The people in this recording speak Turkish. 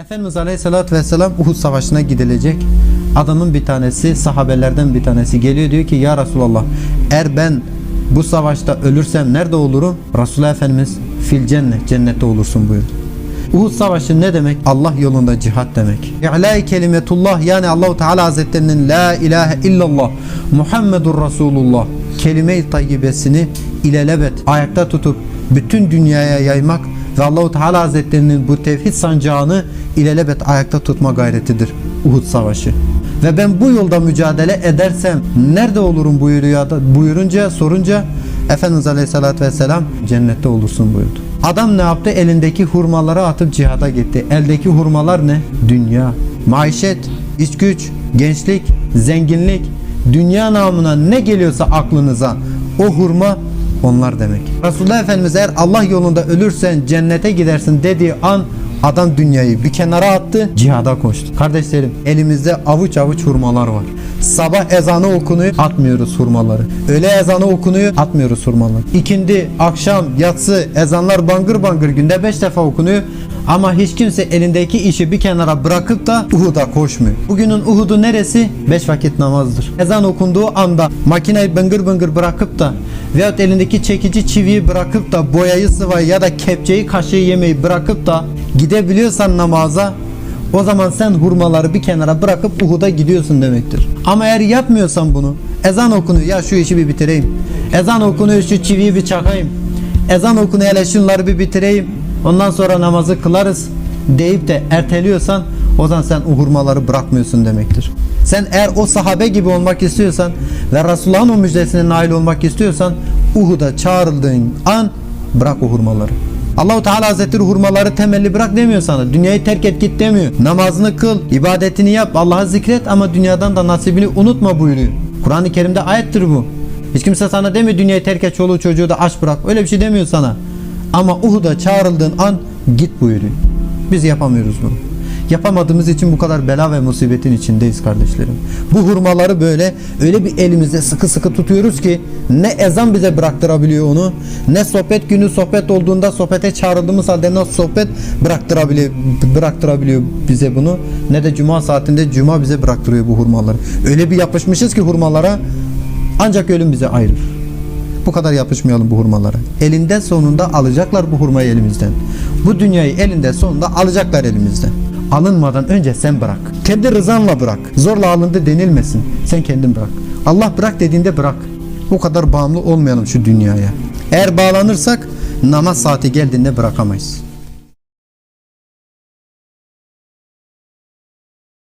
Efendimiz Aleyhisselatü Vesselam Uhud Savaşı'na gidilecek. Adamın bir tanesi, sahabelerden bir tanesi geliyor diyor ki Ya Resulallah eğer ben bu savaşta ölürsem nerede olurum? Resulullah Efendimiz fil cennet, cennette olursun buyurdu. Uhud Savaşı ne demek? Allah yolunda cihat demek. İ'la-i kelimetullah yani Allahu Teala Hazretlerinin La ilahe illallah Muhammedur Resulullah kelime-i tayyibesini ilelebet ayakta tutup bütün dünyaya yaymak ve Allahu Teala Hazretlerinin bu tevhid sancağını ilelebet ayakta tutma gayretidir Uhud Savaşı. Ve ben bu yolda mücadele edersem nerede olurum buyuruyor buyurunca sorunca Efendimiz Aleyhisselatü Vesselam cennette olursun buyurdu. Adam ne yaptı? Elindeki hurmaları atıp cihada gitti. Eldeki hurmalar ne? Dünya, maişet, iç güç, gençlik, zenginlik, dünya namına ne geliyorsa aklınıza o hurma onlar demek. Resulullah Efendimiz eğer Allah yolunda ölürsen cennete gidersin dediği an adam dünyayı bir kenara attı cihada koştu. Kardeşlerim elimizde avuç avuç hurmalar var. Sabah ezanı okunuyor atmıyoruz hurmaları. Öğle ezanı okunuyor atmıyoruz hurmaları. İkindi, akşam, yatsı ezanlar bangır bangır günde 5 defa okunuyor. Ama hiç kimse elindeki işi bir kenara bırakıp da Uhud'a koşmuyor. Bugünün Uhud'u neresi? 5 vakit namazdır. Ezan okunduğu anda makineyi bıngır bıngır bırakıp da veyahut elindeki çekici çiviyi bırakıp da boyayı sıvayı ya da kepçeyi kaşığı yemeyi bırakıp da gidebiliyorsan namaza o zaman sen hurmaları bir kenara bırakıp Uhud'a gidiyorsun demektir. Ama eğer yapmıyorsan bunu ezan okunuyor ya şu işi bir bitireyim. Ezan okunuyor şu çiviyi bir çakayım. Ezan okunuyor hele şunları bir bitireyim. Ondan sonra namazı kılarız deyip de erteliyorsan o zaman sen o hurmaları bırakmıyorsun demektir. Sen eğer o sahabe gibi olmak istiyorsan ve Resulullah'ın o müjdesine nail olmak istiyorsan Uhud'a çağrıldığın an bırak o hurmaları. Allahu Teala Hazretleri hurmaları temelli bırak demiyor sana. Dünyayı terk et git demiyor. Namazını kıl, ibadetini yap, Allah'ı zikret ama dünyadan da nasibini unutma buyuruyor. Kur'an-ı Kerim'de ayettir bu. Hiç kimse sana demiyor dünyayı terk et, çoluğu çocuğu da aç bırak. Öyle bir şey demiyor sana. Ama Uhud'a çağrıldığın an git buyuruyor. Biz yapamıyoruz bunu. Yapamadığımız için bu kadar bela ve musibetin içindeyiz kardeşlerim. Bu hurmaları böyle öyle bir elimizde sıkı sıkı tutuyoruz ki ne ezan bize bıraktırabiliyor onu ne sohbet günü sohbet olduğunda sohbete çağrıldığımız halde ne sohbet bıraktırabiliyor, bıraktırabiliyor bize bunu ne de cuma saatinde cuma bize bıraktırıyor bu hurmaları. Öyle bir yapışmışız ki hurmalara ancak ölüm bize ayırır. Bu kadar yapışmayalım bu hurmalara. Elinde sonunda alacaklar bu hurmayı elimizden. Bu dünyayı elinde sonunda alacaklar elimizden. Alınmadan önce sen bırak. Kendi rızanla bırak. Zorla alındı denilmesin. Sen kendin bırak. Allah bırak dediğinde bırak. Bu kadar bağımlı olmayalım şu dünyaya. Eğer bağlanırsak namaz saati geldiğinde bırakamayız.